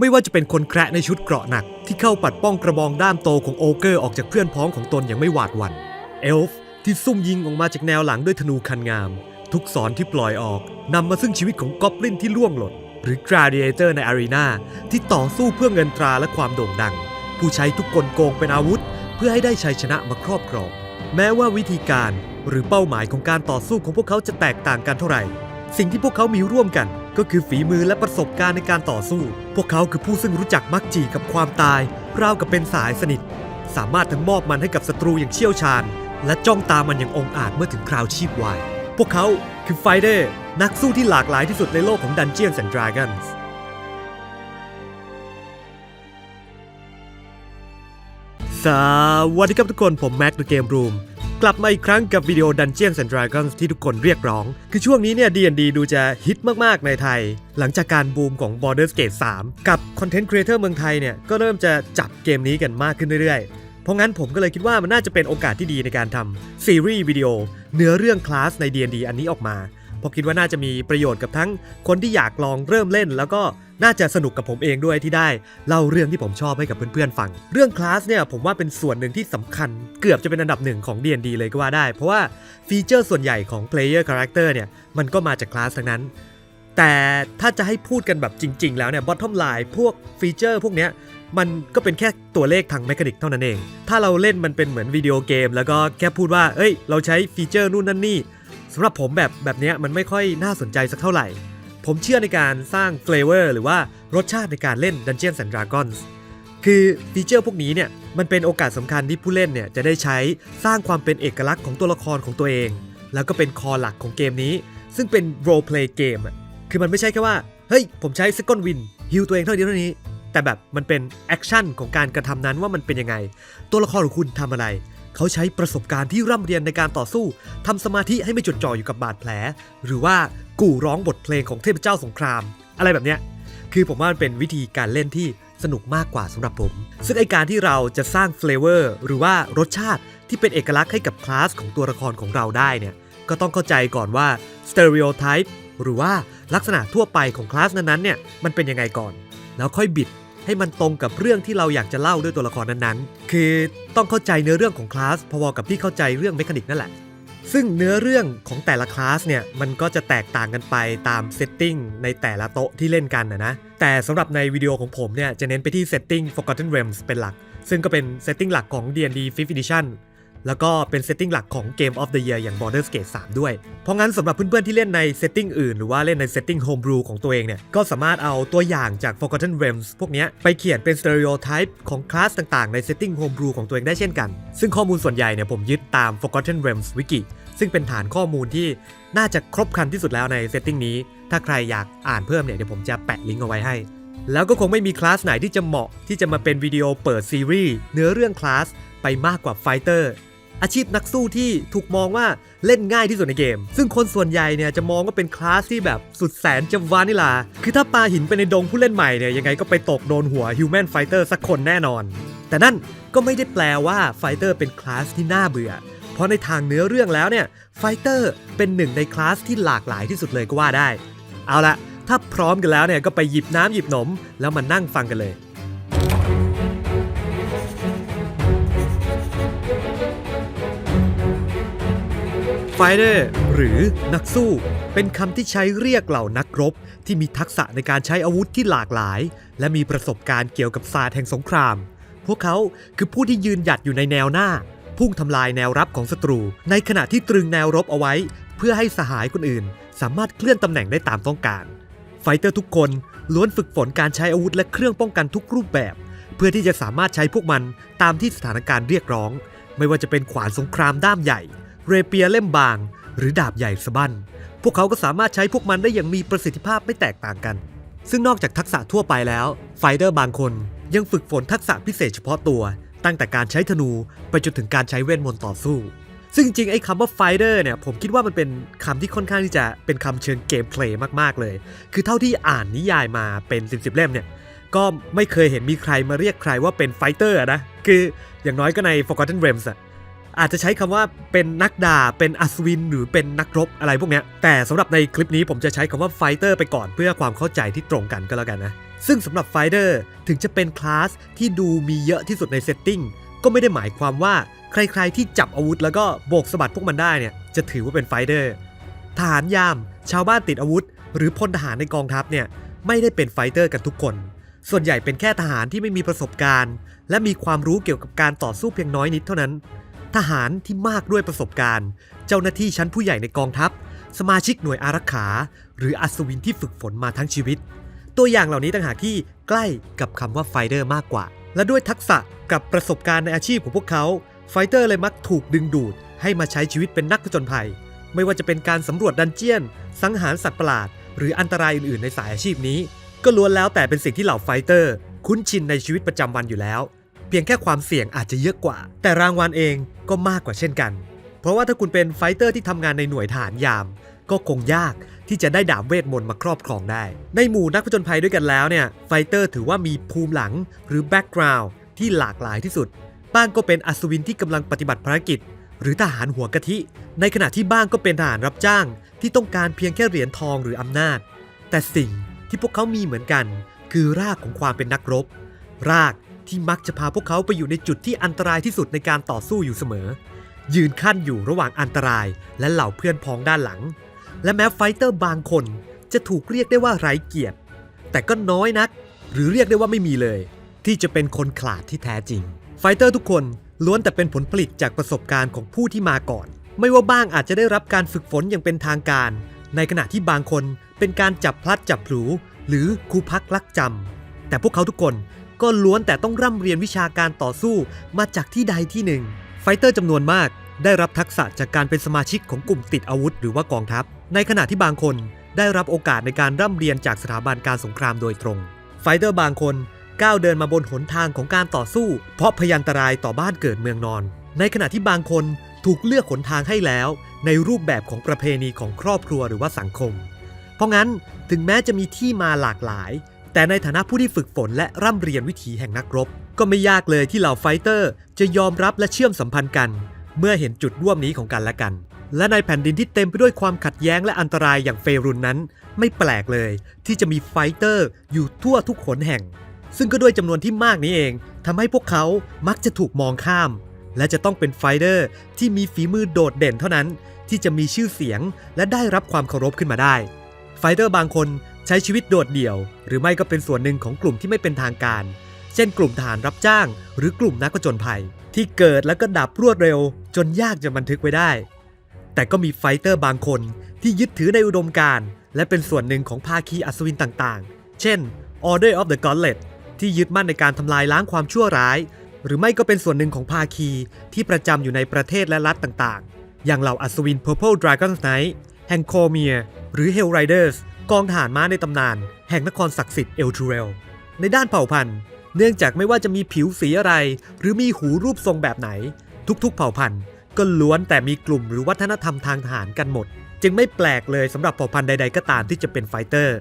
ไม่ว่าจะเป็นคนแคระในชุดเกราะหนัก ที่เข้าปัดป้องกระบองด้ามโตของโอเกอร์ออกจากเพื่อนพ้องของตนอย่างไม่หวาดหวั่นเอลฟ์ที่ซุ่มยิงออกมาจากแนวหลังด้วยธนูคันงาม ทุกศรที่ปล่อยออกนำมาซึ่งชีวิตของกอบลินที่ล่วงหล่นหรือกราดิเอเตอร์ในอารีนาที่ต่อสู้เพื่อเงินตราและความโด่งดัง ผู้ใช้ทุกกลโกงเป็นอาวุธ เพื่อให้ได้ชัยชนะมาครอบครอง แม้ว่าวิธีการหรือเป้าหมายของการต่อสู้ของพวกเขาจะแตกต่างกันเท่าไหร่ สิ่งที่พวกเขามีร่วมกัน ก็คือฝีมือและประสบการณ์ในการต่อสู้ พวกเขาคือผู้ซึ่งรู้จักมักจีกับความตายราวกับเป็นสายสนิท สามารถทั้งมอบมันให้กับศัตรูอย่างเชี่ยวชาญ และจ้องตามันอย่างองอาจเมื่อถึงคราวชีพวาย พวกเขาคือไฟเดอร์นักสู้ที่หลากหลายที่สุดในโลกของ Dungeons and Dragons สวัสดีครับทุกคนผมแม็ก The Game Room กลับมาอีกครั้งกับวิดีโอ Dungeons and Dragons ที่ทุกคนเรียกร้อง คือช่วงนี้เนี่ย D&D ดูจะฮิตมากๆในไทย หลังจากการบูมของ Baldur's Gate 3 กับคอนเทนต์ครีเอเตอร์เมืองไทยเนี่ย ก็เริ่มจะจับเกมนี้กันมากขึ้นเรื่อยๆ เพราะงั้นผมก็เลยคิดว่ามันน่าจะเป็นโอกาสที่ดีในการทำซีรีส์วิดีโอเนื้อเรื่องคลาสใน D&D อันนี้ออกมา เพราะคิดว่าน่าจะมีประโยชน์กับทั้งคนที่อยากลองเริ่มเล่น แล้วก็น่าจะสนุกกับผมเองด้วยที่ได้เล่าเรื่องที่ผมชอบให้กับเพื่อนๆฟัง เรื่องคลาสเนี่ยผมว่าเป็นส่วนหนึ่งที่สำคัญเกือบจะเป็นอันดับหนึ่งของ D&D เลยก็ว่าได้ เพราะว่าฟีเจอร์ส่วนใหญ่ของ Player Character เนี่ยมันก็มาจากคลาสทั้งนั้น แต่ถ้าจะให้พูดกันแบบจริง ๆ แล้วเนี่ย bottom line พวกฟีเจอร์พวกเนี้ยมันก็เป็นแค่ตัวเลขทางแมคานิกเท่านั้นเอง ถ้าเราเล่นมันเป็นเหมือนวิดีโอเกม แล้วก็แค่พูดว่า เอ้ย เราใช้ฟีเจอร์นู่นนั่นนี่ สำหรับผมแบบแบบนี้มันไม่ค่อยน่าสนใจสักเท่าไหร่ ผมเชื่อในการสร้างเฟลเวอร์หรือว่ารสชาติในการเล่น Dungeons and Dragons คือฟีเจอร์พวกนี้เนี่ยมันเป็นโอกาสสำคัญที่ผู้เล่นเนี่ยจะได้ใช้สร้างความเป็นเอกลักษณ์ของตัวละครของตัวเอง แล้วก็เป็นคอหลักของเกมนี้ ซึ่งเป็น role play game อะคือมันไม่ใช่แค่ว่า เฮ้ย ผมใช้ second win ฮิวตัวเองเท่านี้เท่านี้ แต่แบบมันเป็นแอคชั่นของการกระทำนั้นว่ามันเป็นยังไง ตัวละครของคุณทำอะไร เขาใช้ประสบการณ์ที่ร่ำเรียนในการต่อสู้ทำสมาธิให้ไม่จดจ่ออยู่กับบาดแผล หรือว่ากู่ร้องบทเพลงของเทพเจ้าสงคราม อะไรแบบเนี้ยคือผมว่ามันเป็นวิธีการเล่นที่สนุกมากกว่าสำหรับผม ซึ่งไอการที่เราจะสร้างเฟลเวอร์หรือว่ารสชาติที่เป็นเอกลักษณ์ให้กับคลาสของตัวละครของเราได้เนี่ยก็ต้องเข้าใจก่อนว่า stereotype หรือว่าลักษณะทั่วไปของคลาสนั้นๆเนี่ยมันเป็นยังไงก่อน แล้วค่อยบิด ให้มันตรงกับเรื่องที่เราอยากจะเล่าด้วยตัวละครนั้นๆ คือต้องเข้าใจเนื้อเรื่องของคลาสพอๆกับที่เข้าใจเรื่องเมคานิกนั่นแหละ ซึ่งเนื้อเรื่องของแต่ละคลาสเนี่ยมันก็จะแตกต่างกันไปตามเซตติ้งในแต่ละโต๊ะที่เล่นกันนะนะ แต่สำหรับในวิดีโอของผมเนี่ยจะเน้นไปที่เซตติ้ง Forgotten Realms เป็นหลัก ซึ่งก็เป็นเซตติ้งหลักของ D&D 5th Edition แล้วก็เป็นเซตติ้งหลักของ Game of the Year อย่าง Baldur's Gate 3 ด้วย เพราะงั้นสำหรับเพื่อนๆที่เล่นในเซตติ้งอื่น หรือว่าเล่นในเซตติ้ง Homebrew ของตัวเองเนี่ย ก็สามารถเอาตัวอย่างจาก Forgotten Realms พวกเนี้ยไปเขียนเป็น stereotype ของคลาสต่างๆในเซตติ้ง Homebrew ของตัวเองได้เช่นกัน ซึ่งข้อมูลส่วนใหญ่เนี่ยผมยึดตาม Forgotten Realms Wiki ซึ่งเป็นฐานข้อมูลที่น่าจะครบครันที่สุดแล้วในเซตติ้งนี้ ถ้าใครอยากอ่านเพิ่มเนี่ยเดี๋ยวผมจะแปะลิงก์เอาไว้ให้ แล้วก็คงไม่มีคลาสไหนที่จะเหมาะที่จะมาเป็นวิดีโอเปิดซีรีส์เนื้อเรื่องคลาสไปมากกว่าไฟเตอร์ อาชีพนักสู้ที่ถูกมองว่าเล่นง่ายที่สุดในเกม ซึ่งคนส่วนใหญ่เนี่ยจะมองว่าเป็นคลาสที่แบบสุดแสนจะวานิลา คือถ้าปาหินไปในดงผู้เล่นใหม่เนี่ยยังไงก็ไปตกโดนหัวฮิวแมนไฟเตอร์สักคนแน่นอน แต่นั่นก็ไม่ได้แปลว่าไฟเตอร์เป็นคลาสที่น่าเบื่อ เพราะในทางเนื้อเรื่องแล้วเนี่ยไฟเตอร์เป็นหนึ่งในคลาสที่หลากหลายที่สุดเลยก็ว่าได้ เอาละถ้าพร้อมกันแล้วเนี่ยก็ไปหยิบน้ำหยิบหนม แล้วมานั่งฟังกันเลย ไฟเดอร์หรือนักสู้ เป็นคำที่ใช้เรียกเหล่านักรบ ที่มีทักษะในการใช้อาวุธที่หลากหลาย และมีประสบการณ์เกี่ยวกับศาสตร์แห่งสงคราม พวกเขาคือผู้ที่ยืนหยัดอยู่ในแนวหน้า พุ่งทำลายแนวรับของศัตรู ในขณะที่ตรึงแนวรบเอาไว้ เพื่อให้สหายคนอื่น สามารถเคลื่อนตำแหน่งได้ตามต้องการ ไฟเตอร์ทุกคนล้วนฝึกฝนการใช้อาวุธและเครื่องป้องกันทุกรูปแบบ เพื่อที่จะสามารถใช้พวกมันตามที่สถานการณ์เรียกร้อง ไม่ว่าจะเป็นขวานสงครามด้ามใหญ่ เรเปียเล่มบาง หรือดาบใหญ่สะบั้น พวกเขาก็สามารถใช้พวกมันได้อย่างมีประสิทธิภาพไม่แตกต่างกัน ซึ่งนอกจากทักษะทั่วไปแล้ว ไฟเดอร์บางคนยังฝึกฝนทักษะพิเศษเฉพาะตัว ตั้งแต่การใช้ธนูไปจนถึงการใช้เวทมนต์ต่อสู้ ซึ่งจริงไอ้คำว่าไฟเดอร์เนี่ยผมคิดว่ามันเป็นคำที่ค่อนข้างที่จะเป็นคำเชิงเกมเพลย์มากๆเลย คือเท่าที่อ่านนิยายมาเป็น 10บเล่มเนี่ยก็ไม่เคยเห็นมีใครมาเรียกใครว่าเป็นไฟเตอร์นะ คืออย่างน้อยก็ใน Forgotten Realms อะ อาจจะใช้คำว่าเป็นนักดาบเป็นอัศวิน หรือเป็นนักรบอะไรพวกเนี้ยแต่สำหรับในคลิปนี้ผมจะใช้คำว่าไฟเตอร์ไปก่อนเพื่อความเข้าใจที่ตรงกันก็แล้วกันนะ ซึ่งสำหรับไฟเตอร์ถึงจะเป็นคลาสที่ดูมีเยอะที่สุดในเซตติ้งก็ไม่ได้หมายความว่าใครๆที่จับอาวุธแล้วก็โบกสะบัดพวกมันได้เนี่ยจะถือว่าเป็นไฟเตอร์ทหารยาม ชาวบ้านติดอาวุธ หรือพลทหารในกองทัพเนี่ยไม่ได้เป็นไฟเตอร์กันทุกคน ส่วนใหญ่เป็นแค่ทหารที่ไม่มีประสบการณ์ และมีความรู้เกี่ยวกับการต่อสู้เพียงน้อยนิดเท่านั้น ทหารที่มากด้วยประสบการณ์ เจ้าหน้าที่ชั้นผู้ใหญ่ในกองทัพ สมาชิกหน่วยอารักขา หรืออัศวินที่ฝึกฝนมาทั้งชีวิต ตัวอย่างเหล่านี้ต่างหากที่ใกล้กับคำว่าไฟเดอร์มากกว่า และด้วยทักษะกับประสบการณ์ในอาชีพของพวกเขา ไฟเตอร์เลยมักถูกดึงดูด ให้มาใช้ชีวิตเป็นนักผจญภัย ไม่ว่าจะเป็นการสำรวจดันเจียน สังหารสัตว์ประหลาด หรืออันตรายอื่นๆในสายอาชีพนี้ ก็ล้วนแล้วแต่เป็นสิ่งที่เหล่าไฟเตอร์ คุ้นชินในชีวิตประจำวันอยู่แล้ว พียงแค่ความเสี่ยงอาจจะเยอะกว่า แต่รางวัลเองก็มากกว่าเช่นกัน เพราะว่าถ้าคุณเป็นไฟเตอร์ที่ทำงานในหน่วยทหารยาม ก็คงยากที่จะได้ดาบเวทมนต์มาครอบครองได้ ในหมู่นักผจญภัยด้วยกันแล้วเนี่ยไฟเตอร์ถือว่ามีภูมิหลังหรือแบ็กกราวด์ที่หลากหลายที่สุด บ้างก็เป็นอัศวินที่กำลังปฏิบัติภารกิจ หรือทหารหัวกะทิ ในขณะที่บ้างก็เป็นทหารรับจ้าง ที่ต้องการเพียงแค่เหรียญทองหรืออำนาจ แต่สิ่งที่พวกเขามีเหมือนกัน คือรากของความเป็นนักรบ ราก ที่มักจะพาพวกเขาไปอยู่ในจุดที่อันตรายที่สุดในการต่อสู้อยู่เสมอ ยืนขั้นอยู่ระหว่างอันตรายและเหล่าเพื่อนพ้องด้านหลัง และแม้ไฟเตอร์บางคนจะถูกเรียกได้ว่าไร้เกียรติ แต่ก็น้อยนัก หรือเรียกได้ว่าไม่มีเลย ที่จะเป็นคนขลาดที่แท้จริง ไฟเตอร์ทุกคนล้วนแต่เป็นผลผลิตจากประสบการณ์ของผู้ที่มาก่อน ไม่ว่าบ้างอาจจะได้รับการฝึกฝนอย่างเป็นทางการ ในขณะที่บางคนเป็นการจับพลัดจับผลูหรือคูพักลักจำแต่พวกเขาทุกคน ก็ล้วนแต่ต้องร่ำเรียนวิชาการต่อสู้มาจากที่ใดที่หนึ่ง ไฟเตอร์จำนวนมากได้รับทักษะจากการเป็นสมาชิกของกลุ่มติดอาวุธหรือว่ากองทัพ ในขณะที่บางคนได้รับโอกาสในการร่ำเรียนจากสถาบันการสงครามโดยตรง ไฟเตอร์บางคนก้าวเดินมาบนหนทางของการต่อสู้ เพราะพยันตรายต่อบ้านเกิดเมืองนอน ในขณะที่บางคนถูกเลือกหนทางให้แล้ว ในรูปแบบของประเพณีของครอบครัวหรือว่าสังคม เพราะงั้นถึงแม้จะมีที่มาหลากหลาย แต่ในฐานะผู้ที่ฝึกฝนและร่ำเรียนวิถีแห่งนักรบ ก็ไม่ยากเลยที่เหล่าไฟเตอร์ จะยอมรับและเชื่อมสัมพันธ์กัน เมื่อเห็นจุดร่วมนี้ของกันและกัน และในแผ่นดินที่เต็มไปด้วยความขัดแย้งและอันตรายอย่างเฟรุนนั้น ไม่แปลกเลย ที่จะมีไฟเตอร์อยู่ทั่วทุกขนแห่ง ซึ่งก็ด้วยจำนวนที่มากนี้เองทำให้พวกเขามักจะถูกมองข้าม และจะต้องเป็นไฟเตอร์ที่มีฝีมือโดดเด่นเท่านั้น ที่จะมีชื่อเสียงและได้รับความเคารพขึ้นมาได้ไฟเตอร์บางคน ใช้ชีวิตโดดเดี่ยว หรือไม่ก็เป็นส่วนหนึ่งของกลุ่มที่ไม่เป็นทางการ เช่น กลุ่มทหารรับจ้าง หรือกลุ่มนักผจญภัย ที่เกิดแล้วก็ดับรวดเร็ว จนยากจะบันทึกไว้ได้ แต่ก็มีไฟเตอร์บางคนที่ยึดถือในอุดมการณ์และเป็นส่วนหนึ่งของภาคีอัศวินต่างๆ เช่น Order of the Gauntlet ที่ยึดมั่นในการทำลายล้างความชั่วร้าย หรือไม่ก็เป็นส่วนหนึ่งของภาคีที่ประจำอยู่ในประเทศและรัฐต่างๆ อย่างเหล่าอัศวิน Purple Dragon Knight แห่งโคเมียหรือ Hell Riders กองทหารม้าในตำนาน แห่งนครศักดิ์สิทธิ์เอลทูเรล ในด้านเผ่าพันธุ์ เนื่องจากไม่ว่าจะมีผิวสีอะไร หรือมีหูรูปทรงแบบไหน ทุกๆ เผ่าพันธุ์ ก็ล้วนแต่มีกลุ่มหรือวัฒนธรรมทางทหารกันหมด จึงไม่แปลกเลยสำหรับเผ่าพันธุ์ใดๆก็ตามที่จะเป็นไฟเตอร์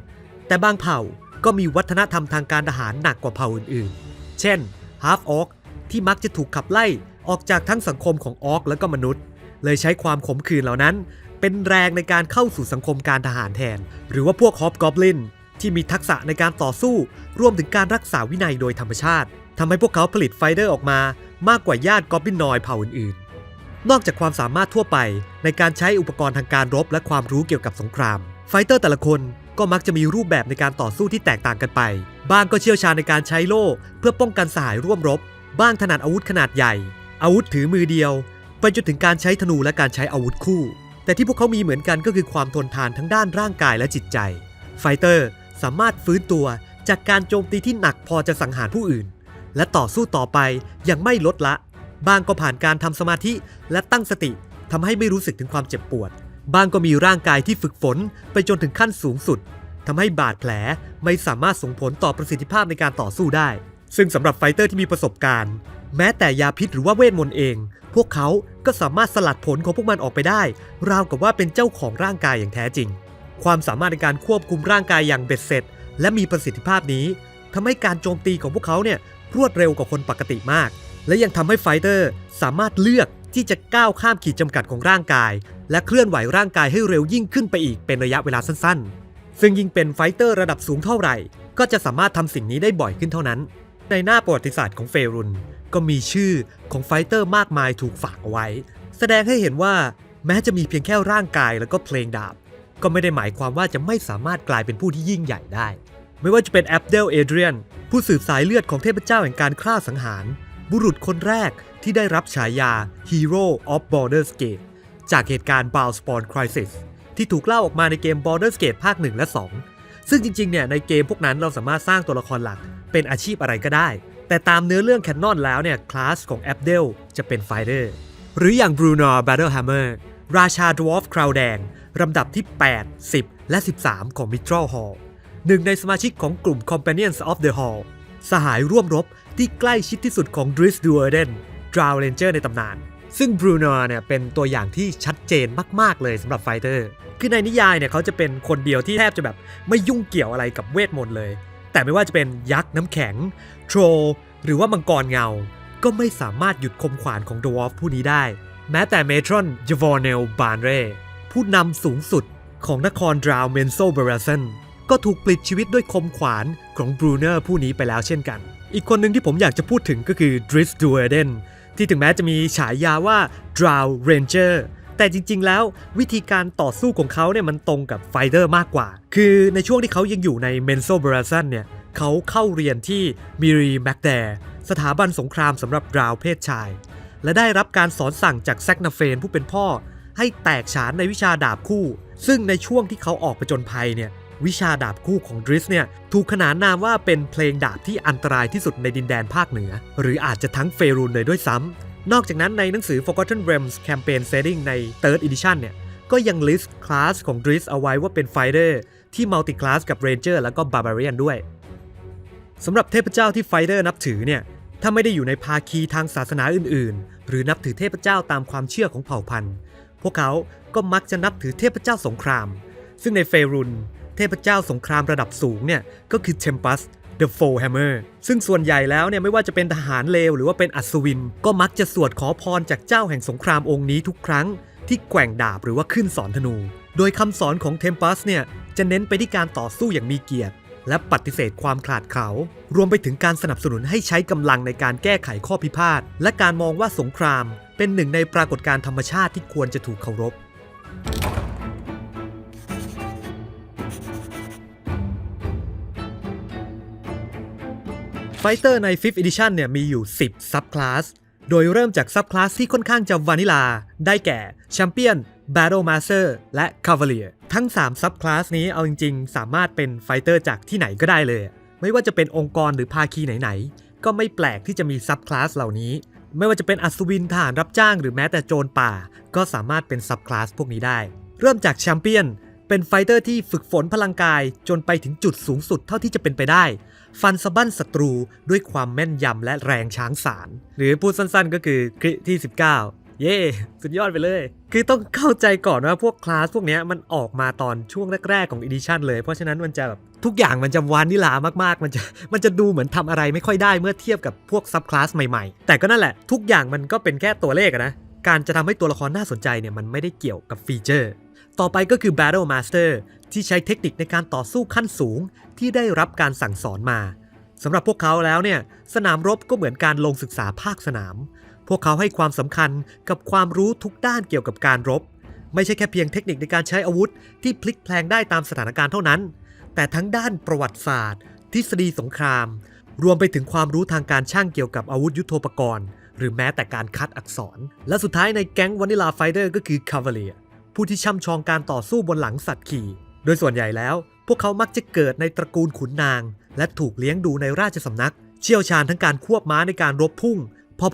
แต่บางเผ่าก็มีวัฒนธรรมทางการทหารหนักกว่าเผ่าอื่นๆ เช่น Half Orc ที่มักจะถูกขับไล่ออกจากทั้งสังคมของออกและก็มนุษย์ เลยใช้ความขมขื่นเหล่านั้น เป็นแรงในการเข้าสู่สังคมการทหารแทน หรือว่าพวกฮอบกอบลินที่มีทักษะในการต่อสู้ รวมถึงการรักษาวินัยโดยธรรมชาติทำให้พวกเขาผลิตไฟเดอร์ออกมามากกว่าญาติกอบลินนอยเผ่าอื่นๆ นอกจากความสามารถทั่วไปในการใช้อุปกรณ์ทางการรบ และความรู้เกี่ยวกับสงคราม ไฟเตอร์แต่ละคนก็มักจะมีรูปแบบในการต่อสู้ที่แตกต่างกันไป บ้างก็เชี่ยวชาญในการใช้โล่ เพื่อป้องกันสหายร่วมรบ บ้างถนัดอาวุธขนาดใหญ่ อาวุธถือมือเดียว ไปจนถึงการใช้ธนูและการใช้อาวุธคู่ แต่ที่พวกเขามีเหมือนกันก็คือความทนทานทั้งด้านร่างกายและจิตใจ ไฟเตอร์สามารถฟื้นตัวจากการโจมตีที่หนักพอจะสังหารผู้อื่น และต่อสู้ต่อไปอย่างไม่ลดละ บางก็ผ่านการทำสมาธิและตั้งสติทำให้ไม่รู้สึกถึงความเจ็บปวด บางก็มีร่างกายที่ฝึกฝนไปจนถึงขั้นสูงสุดทำให้บาดแผลไม่สามารถส่งผลต่อประสิทธิภาพในการต่อสู้ได้ ซึ่งสำหรับไฟเตอร์ที่มีประสบการณ์ แม้แต่ยาพิษหรือว่าเวทมนต์เอง พวกเขาก็สามารถสลัดผลของพวกมันออกไปได้ ราวกับว่าเป็นเจ้าของร่างกายอย่างแท้จริง ความสามารถในการควบคุมร่างกายอย่างเบ็ดเสร็จ และมีประสิทธิภาพนี้ทำให้การโจมตีของพวกเขาเนี่ยรวดเร็วกว่าคนปกติมาก และยังทำให้ไฟเตอร์สามารถเลือกที่จะก้าวข้ามขีดจำกัดของร่างกาย และเคลื่อนไหวร่างกายให้เร็วยิ่งขึ้นไปอีกเป็นระยะเวลาสั้นๆ ซึ่งยิ่งเป็นไฟเตอร์ระดับสูงเท่าไหร่ ก็จะสามารถทำสิ่งนี้ได้บ่อยขึ้นเท่านั้น ในหน้าประวัติศาสตร์ของเฟรุน ก็มีชื่อของไฟเตอร์มากมายถูกฝากเอาไว้ แสดงให้เห็นว่าแม้จะมีเพียงแค่ร่างกายแล้วก็เพลงดาบ ก็ไม่ได้หมายความว่าจะไม่สามารถกลายเป็นผู้ที่ยิ่งใหญ่ได้ ไม่ว่าจะเป็นแอปเดลเอเดรียนผู้สืบสายเลือดของเทพเจ้าแห่งการฆ่าสังหาร บุรุษคนแรกที่ได้รับฉายา Hero of Baldur's Gate จากเหตุการณ์ b a l s p a w n Crisis ที่ถูกเล่าออกมาในเกม Baldur's Gate ภาค 1 และ 2 ซึ่งจริงๆเนี่ยในเกมพวกนั้นเราสามารถสร้างตัวละครหลักเป็นอาชีพอะไรก็ได้ แต่ตามเนื้อเรื่องแคนนอนแล้วเนี่ยคลาสของแอปเดลจะเป็นไฟเดอร์หรืออย่าง Bruno Battlehammer ราชาดวอฟคราวแดงลำดับที่ 8 10 และ 13 ของ Mistral Hall หนึ่งในสมาชิกของกลุ่ม Companions of the Hall สหายร่วมรบที่ใกล้ชิดที่สุดของ Driss d u e r d e n Drow Ranger ในตำนาน ซึ่ง Bruno เนี่ยเป็นตัวอย่างที่ชัดเจนมากๆเลยสำหรับไฟเตอร์ คือในนิยายเนี่ยเขาจะเป็นคนเดียวที่แทบจะแบบไม่ยุ่งเกี่ยวอะไรกับเวทมนต์เลย แต่ไม่ว่าจะเป็นยักษ์น้ำแข็ง โทร หรือว่ามังกรเงา ก็ไม่สามารถหยุดคมขวานของดวอฟผู้นี้ได้ แม้แต่เมทรอนจวอร์เนลบานเรผู้นำสูงสุดของนครดราวเมนโซเบราซันก็ถูกปลิดชีวิตด้วยคมขวานของบรูเนอร์ผู้นี้ไปแล้วเช่นกัน อีกคนหนึ่งที่ผมอยากจะพูดถึงก็คือดริสดูเอเดนที่ถึงแม้จะมีฉายาว่า Drow Ranger แต่จริง ๆ แล้ววิธีการต่อสู้ของเขาเนี่ยมันตรงกับไฟเดอร์มากกว่า คือในช่วงที่เขายังอยู่ในเมนโซเบราซันเนี่ยเขาเข้าเรียนที่มิรีแมกแดร์สถาบันสงครามสำหรับดราวเพศชาย และได้รับการสอนสั่งจากแซกนาเฟนผู้เป็นพ่อ ให้แตกฉานในวิชาดาบคู่ ซึ่งในช่วงที่เขาออกไปจนภัยเนี่ยวิชาดาบคู่ของดริสเนี่ยถูกขนานนามว่าเป็นเพลงดาบที่อันตรายที่สุดในดินแดนภาคเหนือ หรืออาจจะทั้งเฟรูนเลยด้วยซ้ำ นอกจากนั้นในหนังสือ Forgotten Realms Campaign Setting ใน Third Edition เนี่ย ก็ยังลิสต์คลาสของดริสเอาไว้ว่าเป็นไฟเดอร์ที่มัลติคลาสกับเรนเจอร์แล้วก็บาร์บาเรียนด้วยสำหรับเทพเจ้าที่ไฟเดอร์นับถือเนี่ย ถ้าไม่ได้อยู่ในภาคีทางศาสนาอื่น ๆ หรือนับถือเทพเจ้าตามความเชื่อของเผ่าพันธุ์ พวกเขาก็มักจะนับถือเทพเจ้าสงคราม ซึ่งในเฟรุนเทพเจ้าสงครามระดับสูงเนี่ยก็คือ Tempest The Four Hammer ซึ่งส่วนใหญ่แล้วเนี่ยไม่ว่าจะเป็นทหารเลวหรือว่าเป็นอัศวิน ก็มักจะสวดขอพรจากเจ้าแห่งสงครามองค์นี้ทุกครั้ง ที่แกว่งดาบหรือว่าขึ้นสอนธนู โดยคำสอนของ Tempest เนี่ยจะเน้นไปที่การต่อสู้อย่างมีเกียรติ และปฏิเสธความขลาดเขา รวมไปถึงการสนับสนุนให้ใช้กำลังในการแก้ไขข้อพิพาทและการมองว่าสงคราม เป็นหนึ่งในปรากฏการณ์ธรรมชาติที่ควรจะถูกเคารพ ไฟเตอร์ใน 5th Edition เนี่ยมีอยู่ 10 ซับคลาส โดยเริ่มจากซับคลาสที่ค่อนข้างจะวานิลา ได้แก่แชมเปี้ยน Battle Master และ Cavalier ทั้ง 3 ซับคลาสนี้เอาจริง ๆ สามารถเป็นไฟเตอร์จากที่ไหนก็ได้เลย ไม่ว่าจะเป็นองค์กรหรือภาคีไหน ๆ ก็ไม่แปลกที่จะมีซับคลาสเหล่านี้ ไม่ว่าจะเป็นอัศวินทหารรับจ้างหรือแม้แต่โจรป่า ก็สามารถเป็นซับคลาสพวกนี้ได้ เริ่มจากแชมเปี้ยน เป็นไฟเตอร์ที่ฝึกฝนพลังกายจนไปถึงจุดสูงสุดเท่าที่จะเป็นไปได้ ฟันสะบั้นศัตรูด้วยความแม่นยำและแรงช้างสาร หรือพูดสั้นๆก็คือคริที่ 19 เย่สุดยอดไปเลย คือต้องเข้าใจก่อนว่าพวกคลาสพวกนี้มันออกมาตอนช่วงแรก ๆ ของอีดิชันเลย เพราะฉะนั้นมันจะแบบทุกอย่างมันจะวานิลามากๆ มันจะมันจะดูเหมือนทำอะไรไม่ค่อยได้เมื่อเทียบกับพวกซับคลาสใหม่ๆ แต่ก็นั่นแหละทุกอย่างมันก็เป็นแค่ตัวเลขนะการจะทำให้ตัวละครน่าสนใจเนี่ยมันไม่ได้เกี่ยวกับฟีเจอร์ ต่อไปก็คือ Battle Master ที่ใช้เทคนิคในการต่อสู้ขั้นสูงที่ได้รับการสั่งสอนมาสำหรับพวกเขาแล้วเนี่ยสนามรบก็เหมือนการลงศึกษาภาคสนาม พวกเขาให้ความสำคัญกับความรู้ทุกด้านเกี่ยวกับการรบ ไม่ใช่แค่เพียงเทคนิคในการใช้อาวุธ ที่พลิกแพลงได้ตามสถานการณ์เท่านั้น แต่ทั้งด้านประวัติศาสตร์ ทฤษฎีสงคราม รวมไปถึงความรู้ทางการช่างเกี่ยวกับอาวุธยุโทโธปกรณ์ หรือแม้แต่การคัดอักษร และสุดท้ายในแก๊งวานิลาไฟเดอร์ก็คือคา v a เลีย ผู้ที่ช่ำชองการต่อสู้บนหลังสัตว์ขี่ โดยส่วนใหญ่แล้ว พวกเขามักจะเกิดในตระกูลขุนนาง และถูกเลี้ยงดูในราชสำนัก เชี่ยวชาญทั้งการควบม้าในการรบพุ่ง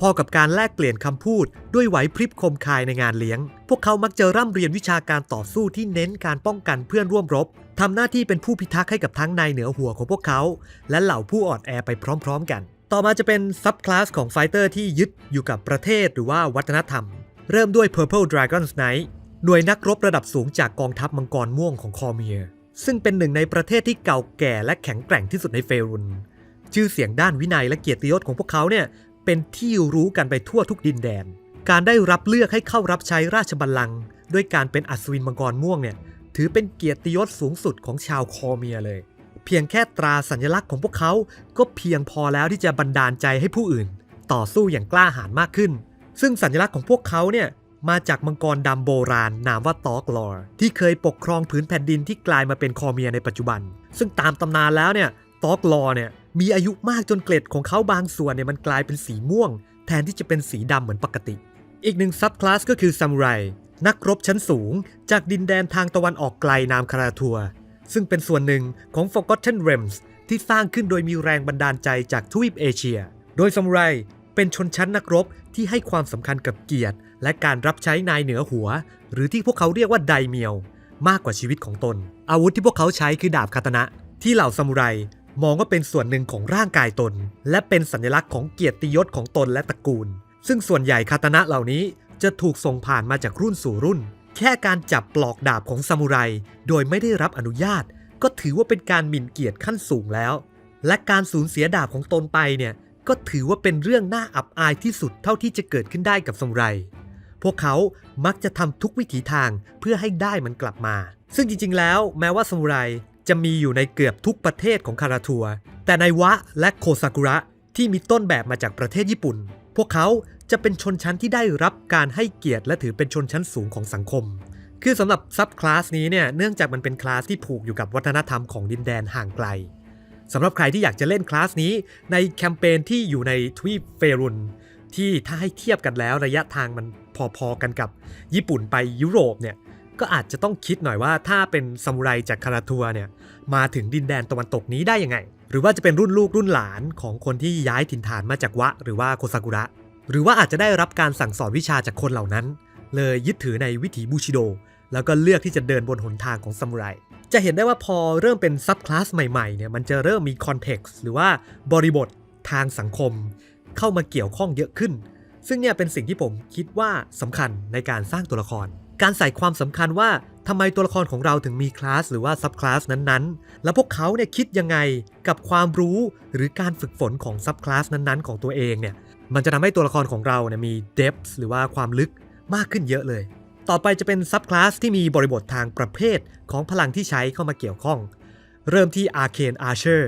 พอๆกับการแลกเปลี่ยนคำพูด ด้วยไหวพริบคมคายในงานเลี้ยง พวกเขามักจะร่ำเรียนวิชาการต่อสู้ที่เน้นการป้องกันเพื่อนร่วมรบทำหน้าที่เป็นผู้พิทักษ์ให้กับทั้งนายเหนือหัวของพวกเขา และเหล่าผู้อ่อนแอไปพร้อม ๆ กัน ต่อมาจะเป็นซับคลาสของไฟเตอร์ที่ยึดอยู่กับประเทศหรือว่าวัฒนธรรม เริ่มด้วย Purple Dragon Knight หน่วยนักรบระดับสูงจากกองทัพมังกรม่วงของคอเมีย ซึ่งเป็นหนึ่งในประเทศที่เก่าแก่และแข็งแกร่งที่สุดในเฟรุน ชื่อเสียงด้านวินัยและเกียรติยศของพวกเขาเนี่ยเป็นที่รู้กันไปทั่วทุกดินแดน การได้รับเลือกให้เข้ารับใช้ราชบัลลังก์ด้วยการเป็นอัศวินมังกรม่วงเนี่ยถือเป็นเกียรติยศสูงสุดของชาวคอเมียเลย เพียงแค่ตราสัญลักษณ์ของพวกเขาก็เพียงพอแล้วที่จะบันดาลใจให้ผู้อื่น ต่อสู้อย่างกล้าหาญมากขึ้น ซึ่งสัญลักษณ์ของพวกเขาเนี่ย มาจากมังกรดำโบราณ นามว่าตอกลอร์ที่เคยปกครองผืนแผ่นดินที่กลายมาเป็นคอเมียในปัจจุบัน ซึ่งตามตำนานแล้วเนี่ยตอกลอร์เนี่ยมีอายุมากจนเกล็ดของเขาบางส่วนเนี่ยมันกลายเป็นสีม่วง แทนที่จะเป็นสีดำเหมือนปกติ อีกหนึ่งซับคลาสก็คือซามูไรนักรบชั้นสูง จากดินแดนทางตะวันออกไกลนามคาราทัว ซึ่งเป็นส่วนหนึ่งของ Forgotten Realms ที่สร้างขึ้นโดยมีแรงบันดาลใจจากทวีปเอเชีย โดยซามูไรเป็นชนชั้นนักรบที่ให้ความสำคัญกับเกียรติ และการรับใช้นายเหนือหัว หรือที่พวกเขาเรียกว่าไดเมียว มากกว่าชีวิตของตน อาวุธที่พวกเขาใช้คือดาบคาตนะ ที่เหล่าซามูไรมองว่าเป็นส่วนหนึ่งของร่างกายตน และเป็นสัญลักษณ์ของเกียรติยศของตนและตระกูล ซึ่งส่วนใหญ่คาตนะเหล่านี้จะถูกส่งผ่านมาจากรุ่นสู่รุ่น แค่การจับปลอกดาบของซามูไรโดยไม่ได้รับอนุญาต ก็ถือว่าเป็นการหมิ่นเกียรติขั้นสูงแล้ว และการสูญเสียดาบของตนไปเนี่ยก็ถือว่าเป็นเรื่องน่าอับอายที่สุดเท่าที่จะเกิดขึ้นได้กับซามูไร พวกเขามักจะทำทุกวิถีทางเพื่อให้ได้มันกลับมา ซึ่งจริง ๆ แล้วแม้ว่าซามูไรจะมีอยู่ในเกือบทุกประเทศของคาราทัว แต่ในวะและโคซากุระที่มีต้นแบบมาจากประเทศญี่ปุ่น พวกเขาจะเป็นชนชั้นที่ได้รับการให้เกียรติและถือเป็นชนชั้นสูงของสังคม คือสำหรับซับคลาสนี้เนี่ยเนื่องจากมันเป็นคลาสที่ผูกอยู่กับวัฒนธรรมของดินแดนห่างไกลสำหรับใครที่อยากจะเล่นคลาสนี้ในแคมเปญที่อยู่ในทวีปเฟรุนที่ถ้าให้เทียบกันแล้วระยะทางมัน พอๆกันกับญี่ปุ่นไปยุโรปเนี่ยก็อาจจะต้องคิดหน่อยว่าถ้าเป็นซามูไรจากคาราทัวเนี่ยมาถึงดินแดนตะวันตกนี้ได้ยังไง หรือว่าจะเป็นรุ่นลูกรุ่นหลานของคนที่ย้ายถิ่นฐานมาจากวะ หรือว่าโคซากุระ หรือว่าอาจจะได้รับการสั่งสอนวิชาจากคนเหล่านั้น เลยยึดถือในวิถีบูชิโด แล้วก็เลือกที่จะเดินบนหนทางของซามูไรจะเห็นได้ว่าพอเริ่มเป็นซับคลาสใหม่ๆเนี่ยมันจะเริ่มมีคอนเท็กซ์หรือว่าบริบททางสังคม เข้ามาเกี่ยวข้องเยอะขึ้น ซึ่งเนี่ยเป็นสิ่งที่ผมคิดว่าสำคัญในการสร้างตัวละคร การใส่ความสำคัญว่าทำไมตัวละครของเราถึงมีคลาสหรือว่าซับคลาสนั้นๆ แล้วพวกเขาเนี่ยคิดยังไงกับความรู้หรือการฝึกฝนของซับคลาสนั้นๆ ของตัวเองเนี่ย มันจะทำให้ตัวละครของเราเนี่ยมี depth หรือว่าความลึกมากขึ้นเยอะเลย ต่อไปจะเป็นซับคลาสที่มีบริบททางประเภทของพลังที่ใช้เข้ามาเกี่ยวข้อง เริ่มที่ Arcane Archer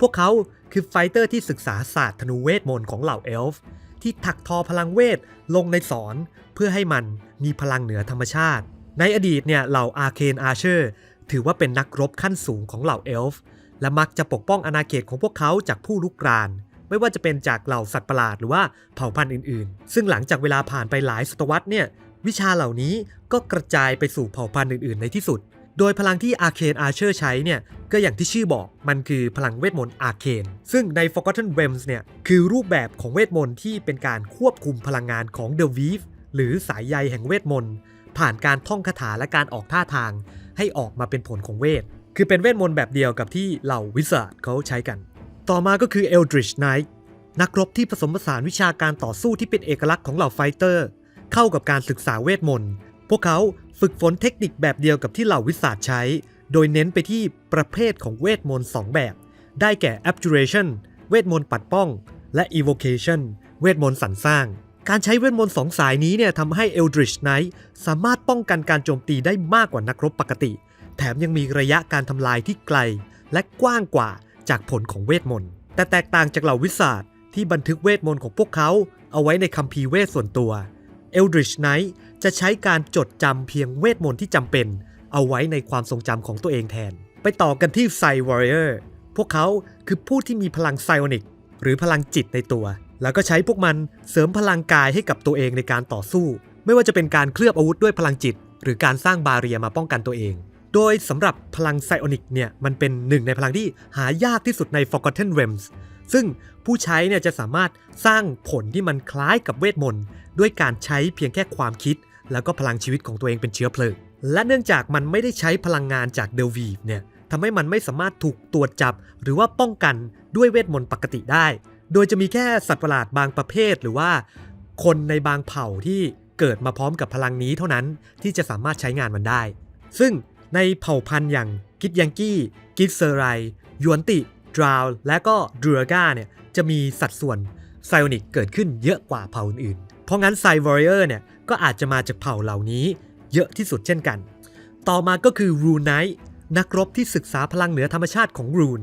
พวกเขาคือไฟเตอร์ที่ศึกษาศาสตร์ธนูเวทมนต์ของเหล่าเอลฟ์ ที่ถักทอพลังเวทลงในสอนเพื่อให้มันมีพลังเหนือธรรมชาติ ในอดีตเนี่ยเหล่า Arcane Archer ถือว่าเป็นนักรบขั้นสูงของเหล่าเอลฟ์และมักจะปกป้องอาณาเขตของพวกเขาจากผู้ลุกราน ไม่ว่าจะเป็นจากเหล่าสัตว์ประหลาดหรือว่าเผ่าพันธุ์อื่นๆ ซึ่งหลังจากเวลาผ่านไปหลายศตวรรษเนี่ยวิชาเหล่านี้ก็กระจายไปสู่เผ่าพันธุ์อื่นๆ ในที่สุด โดยพลังที่ Arcane Archer ใช้เนี่ย ก็อย่างที่ชื่อบอกมันคือพลังเวทมนต์ Arcane ซึ่งใน Forgotten Realms เนี่ย คือรูปแบบของเวทมนต์ที่เป็นการควบคุมพลังงานของ The Weave หรือสายใยแห่งเวทมนต์ ผ่านการท่องคาถาและการออกท่าทาง ให้ออกมาเป็นผลของเวท คือเป็นเวทมนต์แบบเดียวกับที่เหล่าวิสาดเขาใช้กัน ต่อมาก็คือ Eldritch Knight นักรบที่ผสมผสานวิชาการต่อสู้ที่เป็นเอกลักษณ์ของเหล่าไฟเตอร์ เข้ากับการศึกษาเวทมนต์ พวกเขาฝึกฝนเทคนิคแบบเดียวกับที่เหล่าวิสาดใช้ โดยเน้นไปที่ประเภทของเวทมนต์สองแบบ ได้แก่ Abjuration เวทมนต์ปัดป้อง และ Evocation เวทมนต์สรรสร้าง การใช้เวทมนต์สองสายนี้เนี่ยทำให้ Eldritch Knight สามารถป้องกันการโจมตีได้มากกว่านักรบปกติ แถมยังมีระยะการทำลายที่ไกล และกว้างกว่าจากผลของเวทมนต์ แต่แตกต่างจากเหล่าวิสาดที่บันทึกเวทมนต์ของพวกเขาเอาไว้ในคัมภีร์เวทส่วนตัว Eldritch Knight จะใช้การจดจำเพียงเวทมนต์ที่จำเป็น เอาไว้ในความทรงจำของตัวเองแทน ไปต่อกันที่ Psy Warrior พวกเขาคือผู้ที่มีพลังไซออนิกหรือพลังจิตในตัว แล้วก็ใช้พวกมันเสริมพลังกายให้กับตัวเองในการต่อสู้ ไม่ว่าจะเป็นการเคลือบอาวุธด้วยพลังจิต หรือการสร้างบาเรียมาป้องกันตัวเอง โดยสำหรับพลังไซออนิกเนี่ยมันเป็นหนึ่งในพลังที่หายากที่สุดใน Forgotten Realms ซึ่งผู้ใช้เนี่ยจะสามารถสร้างผลที่มันคล้ายกับเวทมนต์ ด้วยการใช้เพียงแค่ความคิด แล้วก็พลังชีวิตของตัวเองเป็นเชื้อเพลิง และเนื่องจากมันไม่ได้ใช้พลังงานจากเดลวีฟเนี่ยทำให้มันไม่สามารถถูกตรวจจับ หรือว่าป้องกันด้วยเวทมนต์ปกติได้ โดยจะมีแค่สัตว์ประหลาดบางประเภท หรือว่า คนในบางเผ่าที่เกิดมาพร้อมกับพลังนี้เท่านั้นที่จะสามารถใช้งานมันได้ ซึ่งในเผ่าพันธุ์อย่างกิดยังกี้ กิดเซอร์ไรยวนติ ดราว และก็ดูรูกาเนี่ยจะมีสัดส่วนไซออนิกเกิดขึ้นเยอะกว่าเผ่าอื่นๆ ราะงั้นไซวอริเออร์เนี่ยก็อาจจะมาจากเผ่าเหล่านี้ เยอะที่สุดเช่นกัน ต่อมาก็คือรูไนท์นักรบที่ศึกษาพลังเหนือธรรมชาติของรูน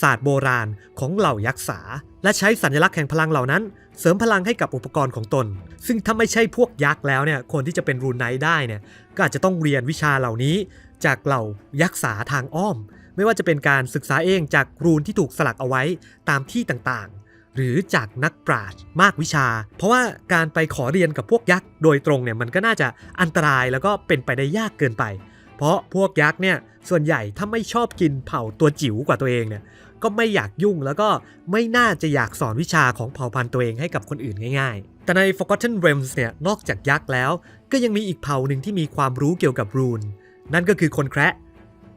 ศาสตร์โบราณของเหล่ายักษ์สาและใช้สัญลักษณ์แห่งพลังเหล่านั้น เสริมพลังให้กับอุปกรณ์ของตน ซึ่งถ้าไม่ใช่พวกยักษ์แล้วเนี่ยคนที่จะเป็นรูนไนท์ได้เนี่ยก็อาจจะต้องเรียนวิชาเหล่านี้ จากเหล่ายักษ์สาทางอ้อม ไม่ว่าจะเป็นการศึกษาเองจากรูนที่ถูกสลักเอาไว้ตามที่ต่างๆ หรือจากนักปราชญ์มากวิชา เพราะว่าการไปขอเรียนกับพวกยักษ์โดยตรงเนี่ยมันก็น่าจะอันตรายแล้วก็เป็นไปได้ยากเกินไป เพราะพวกยักษ์เนี่ยส่วนใหญ่ถ้าไม่ชอบกินเผ่าตัวจิ๋วกว่าตัวเองเนี่ยก็ไม่อยากยุ่งแล้วก็ไม่น่าจะอยากสอนวิชาของเผ่าพันธุ์ตัวเองให้กับคนอื่นง่ายๆ แต่ใน Forgotten Realms เนี่ยนอกจากยักษ์แล้ว ก็ยังมีอีกเผ่าหนึ่งที่มีความรู้เกี่ยวกับรูน นั่นก็คือคนแคระ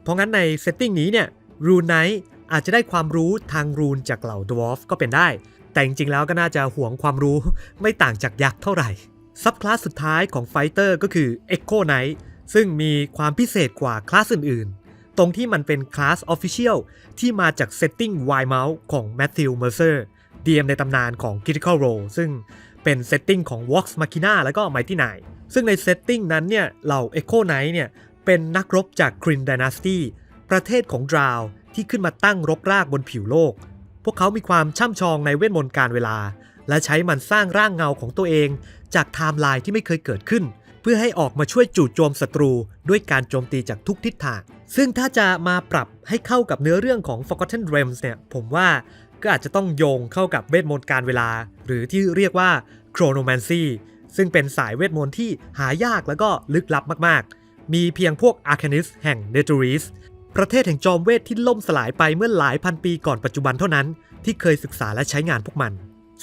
เพราะงั้นในเซตติ้งนี้เนี่ยรูนไนท์ อาจจะได้ความรู้ทางรูนจากเหล่าดวอฟก็เป็นได้ แต่จริงๆแล้วก็น่าจะหวงความรู้ไม่ต่างจากยักษ์เท่าไหร่ ซับคลาสสุดท้ายของไฟเตอร์ก็คือ Echo Knight ซึ่งมีความพิเศษกว่าคลาสอื่นๆ ตรงที่มันเป็นคลาสออฟฟิเชียลที่มาจากเซตติ้ง Y Mouse ของ Matthew Mercer DM ในตำนานของ Critical Role ซึ่งเป็นเซตติ้งของ Vox Machina แล้วก็ Mighty n i ซึ่งในเซตติ้งนั้นเนี่ยเหล่า Echo Knight เนี่ยเป็นนักรบจาก Kryn Dynasty ประเทศของดราว ที่ขึ้นมาตั้งรกรากบนผิวโลก พวกเขามีความช่ำชองในเวทมนต์การเวลา และใช้มันสร้างร่างเงาของตัวเอง จากไทม์ไลน์ที่ไม่เคยเกิดขึ้น เพื่อให้ออกมาช่วยจู่โจมศัตรูด้วยการโจมตีจากทุกทิศทาง ซึ่งถ้าจะมาปรับให้เข้ากับเนื้อเรื่องของ Forgotten Realms เนี่ย ผมว่าก็อาจจะต้องโยงเข้ากับเวทมนต์การเวลา หรือที่เรียกว่า Chronomancy ซึ่งเป็นสายเวทมนต์ที่หายากแล้วก็ลึกลับมากๆ มีเพียงพวก Arcanist แห่ง n e t u r i s ประเทศแห่งจอมเวทที่ล่มสลายไปเมื่อหลายพันปีก่อนปัจจุบันเท่านั้น ที่เคยศึกษาและใช้งานพวกมัน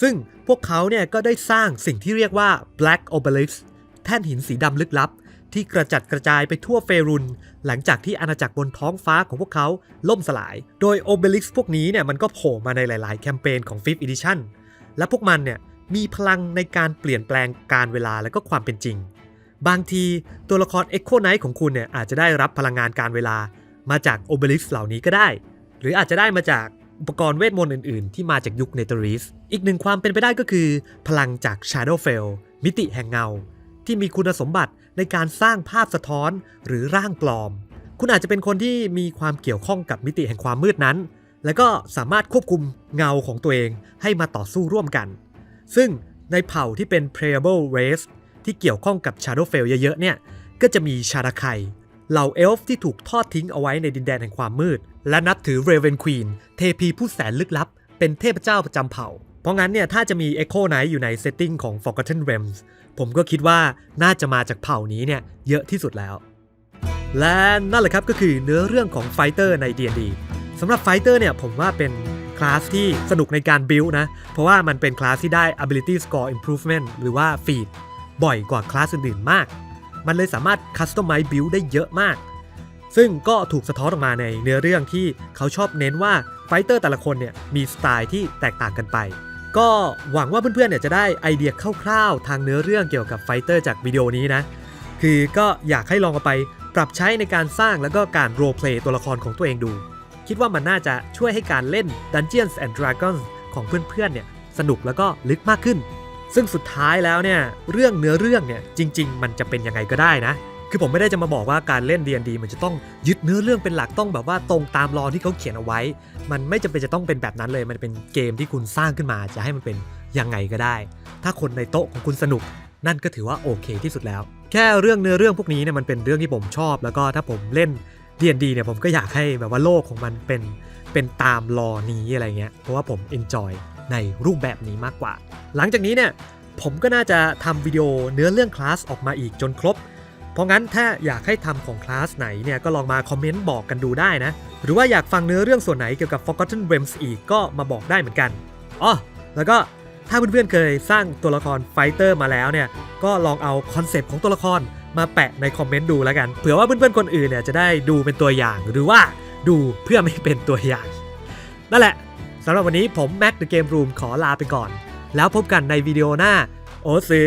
ซึ่งพวกเขาเนี่ยก็ได้สร้างสิ่งที่เรียกว่า Black Obelisk แท่นหินสีดำลึกลับ ที่กระจัดกระจายไปทั่วเฟรุน หลังจากที่อาณาจักรบนท้องฟ้าของพวกเขาล่มสลาย โดย Obelisk พวกนี้เนี่ยมันก็โผล่มาในหลาย ๆ แคมเปญของ 5th Edition และพวกมันเนี่ยมีพลังในการเปลี่ยนแปลงการเวลาและก็ความเป็นจริง บางทีตัวละคร Echo Knight ของคุณเนี่ยอาจจะได้รับพลังงานการเวลา มาจาก Obelisk เหล่านี้ก็ได้ หรืออาจจะได้มาจากอุปกรณ์เวทมนต์อื่นๆ ที่มาจากยุคเนเธอริส อีกหนึ่งความเป็นไปได้ก็คือ พลังจาก Shadowfell มิติแห่งเงา ที่มีคุณสมบัติในการสร้างภาพสะท้อนหรือร่างปลอม คุณอาจจะเป็นคนที่มีความเกี่ยวข้องกับมิติแห่งความมืดนั้น แล้วก็สามารถควบคุมเงาของตัวเองให้มาต่อสู้ร่วมกัน ซึ่งในเผ่าที่เป็น Playable Race ที่เกี่ยวข้องกับ Shadowfell เยอะๆเนี่ย ก็จะมีชาดาไค เหล่าเอลฟ์ที่ถูกทอดทิ้งเอาไว้ในดินแดนแห่งความมืด และนับถือเรเวนควีนเทพีผู้แสนลึกลับ เป็นเทพเจ้าประจำเผ่า เพราะงั้นเนี่ยถ้าจะมี Echo Knight อยู่ในเซตติ้งของ Forgotten Realms ผมก็คิดว่าน่าจะมาจากเผ่านี้เนี่ยเยอะที่สุดแล้ว และนั่นแหละครับก็คือเนื้อเรื่องของไฟเตอร์ใน D&D สำหรับไฟเตอร์เนี่ยผมว่าเป็นคลาสที่สนุกในการบิลนะ เพราะว่ามันเป็นคลาสที่ได้ ability score improvement หรือว่า feed บ่อยกว่าคลาสอื่นๆมาก มันเลยสามารถ customize build ได้เยอะมาก ซึ่งก็ถูกสะท้อนออกมาในเนื้อเรื่องที่เขาชอบเน้นว่าไฟเตอร์แต่ละคนเนี่ยมีสไตล์ที่แตกต่างกันไป ก็หวังว่าเพื่อนๆเนี่ยจะได้ไอเดียคร่าวๆ ทางเนื้อเรื่องเกี่ยวกับไฟเตอร์จากวิดีโอนี้นะ คือก็อยากให้ลองเอาไปปรับใช้ในการสร้างแล้วก็การโรเพลย์ตัวละครของตัวเองดู คิดว่ามันน่าจะช่วยให้การเล่น Dungeons and Dragons ของเพื่อนๆเนี่ยสนุกแล้วก็ลึกมากขึ้น ซึ่งสุดท้ายแล้วเนี่ยเรื่องเนื้อเรื่องเนี่ยจริง ๆ มันจะเป็นยังไงก็ได้นะ คือผมไม่ได้จะมาบอกว่าการเล่น D&D มันจะต้องยึดเนื้อเรื่องเป็นหลักต้องแบบว่าตรงตามรอที่เขาเขียนเอาไว้ มันไม่จำเป็นจะต้องเป็นแบบนั้นเลย มันเป็นเกมที่คุณสร้างขึ้นมาจะให้มันเป็นยังไงก็ได้ ถ้าคนในโต๊ะของคุณสนุก นั่นก็ถือว่าโอเคที่สุดแล้ว แค่เรื่องเนื้อเรื่องพวกนี้เนี่ยมันเป็นเรื่องที่ผมชอบ แล้วก็ถ้าผมเล่น D&D เนี่ยผมก็อยากให้แบบว่าโลกของมันเป็นเป็นตามรอนี้อะไรเงี้ยเพราะว่าผม enjoy ในรูปแบบนี้มากกว่า หลังจากนี้เนี่ยผมก็น่าจะทำวิดีโอเนื้อเรื่องคลาสออกมาอีกจนครบ เพราะงั้นถ้าอยากให้ทำของคลาสไหนเนี่ยก็ลองมาคอมเมนต์บอกกันดูได้นะ หรือว่าอยากฟังเนื้อเรื่องส่วนไหนเกี่ยวกับ Forgotten Realms อีกก็มาบอกได้เหมือนกันอ๋อแล้วก็ถ้าเพื่อนๆเคยสร้างตัวละครไฟเตอร์มาแล้วเนี่ยก็ลองเอาคอนเซปต์ของตัวละครมาแปะในคอมเมนต์ดูแล้วกันเผื่อว่าเพื่อนๆคนอื่นเนี่ยจะได้ดูเป็นตัวอย่างหรือว่าดูเพื่อไม่เป็นตัวอย่าง นั่นแหละ สำหรับวันนี้ผมแม็ก The Game Room ขอลาไปก่อน แล้วพบกันในวิดีโอหน้า โอซิ